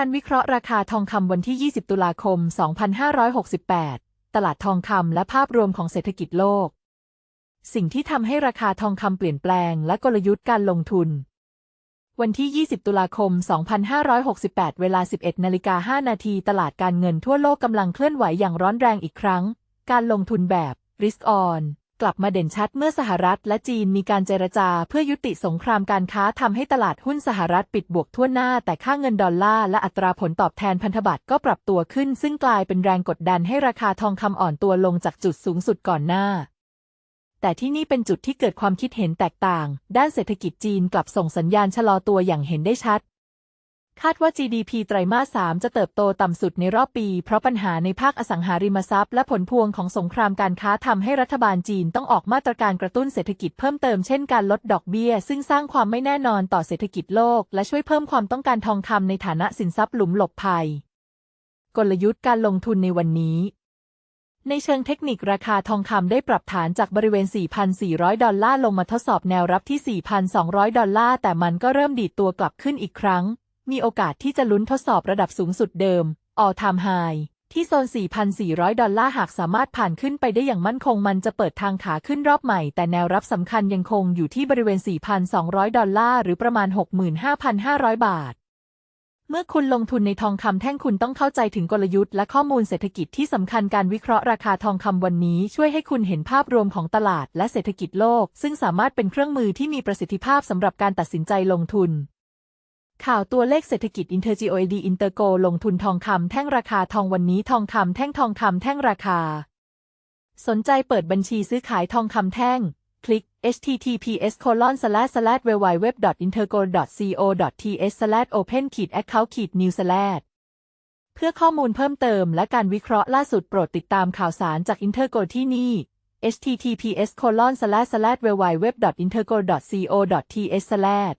การวิเคราะห์ราคาทองคำวันที่ 20 ตุลาคม 2568 ตลาดทองคำและภาพรวมของเศรษฐกิจโลก สิ่งที่ทำให้ราคาทองคำเปลี่ยนแปลงและกลยุทธ์การลงทุน วันที่ 20 ตุลาคม 2568 เวลา 11นาฬิกา5นาทีตลาดการเงินทั่วโลกกำลังเคลื่อนไหวอย่างร้อนแรงอีกครั้ง การลงทุนแบบ risk on กลับมาเด่นชัดเมื่อสหรัฐและจีนมีการเจรจาเพื่อยุติสงครามการค้าทำให้ตลาดหุ้นสหรัฐปิดบวกทั่วหน้า แต่ค่าเงินดอลลาร์และอัตราผลตอบแทนพันธบัตรก็ปรับตัวขึ้น ซึ่งกลายเป็นแรงกดดันให้ราคาทองคำอ่อนตัวลงจากจุดสูงสุดก่อนหน้า แต่ที่นี่เป็นจุดที่เกิดความคิดเห็นแตกต่าง ด้านเศรษฐกิจจีนกลับส่งสัญญาณชะลอตัวอย่างเห็นได้ชัด คาดว่า GDP ไตรมาส 3 จะเติบโตต่ำสุดในรอบปี เพราะปัญหาในภาคอสังหาริมทรัพย์และผลพวงของสงครามการค้าทำให้รัฐบาลจีนต้องออกมาตรการกระตุ้นเศรษฐกิจเพิ่มเติมเช่นการลดดอกเบี้ย ซึ่งสร้างความไม่แน่นอนต่อเศรษฐกิจโลก และช่วยเพิ่มความต้องการทองคำในฐานะสินทรัพย์หลุมหลบภัย กลยุทธ์การลงทุนในวันนี้ในเชิงเทคนิคราคาทองคำได้ปรับฐานจากบริเวณ 4,400 ดอลลาร์ลงมาทดสอบแนวรับที่ 4,200 ดอลลาร์ แต่มันก็เริ่มดีดตัวกลับขึ้นอีกครั้ง มีโอกาสที่จะลุ้นทดสอบระดับสูงสุดเดิม all time high ที่โซน 4,400 ดอลลาร์หากสามารถผ่านขึ้นไปได้อย่างมั่นคงมันจะเปิดทางขาขึ้นรอบใหม่ แต่แนวรับสำคัญยังคงอยู่ที่บริเวณ 4,200 ดอลลาร์หรือประมาณ 65,500 บาท เมื่อคุณลงทุนในทองคำแท่งคุณต้องเข้าใจถึงกลยุทธ์และข้อมูลเศรษฐกิจที่สำคัญการวิเคราะห์ราคาทองคำวันนี้ ช่วยให้คุณเห็นภาพรวมของตลาดและเศรษฐกิจโลก ซึ่งสามารถเป็นเครื่องมือที่มีประสิทธิภาพสำหรับการตัดสินใจลงทุน ข่าวตัวเลขเศรษฐกิจ Intergoed Intergo ลงทุนทองคำแท่งราคาทองวันนี้ทองคำแท่งทองคำแท่งราคา สนใจเปิดบัญชีซื้อขายทองคำแท่ง คลิก https colon slash slash www intergo co th slash open account new slash เพื่อข้อมูลเพิ่มเติมและการวิเคราะห์ล่าสุดโปรดติดตามข่าวสารจาก Intergo ที่นี่ https colon slash slash www intergo co th slash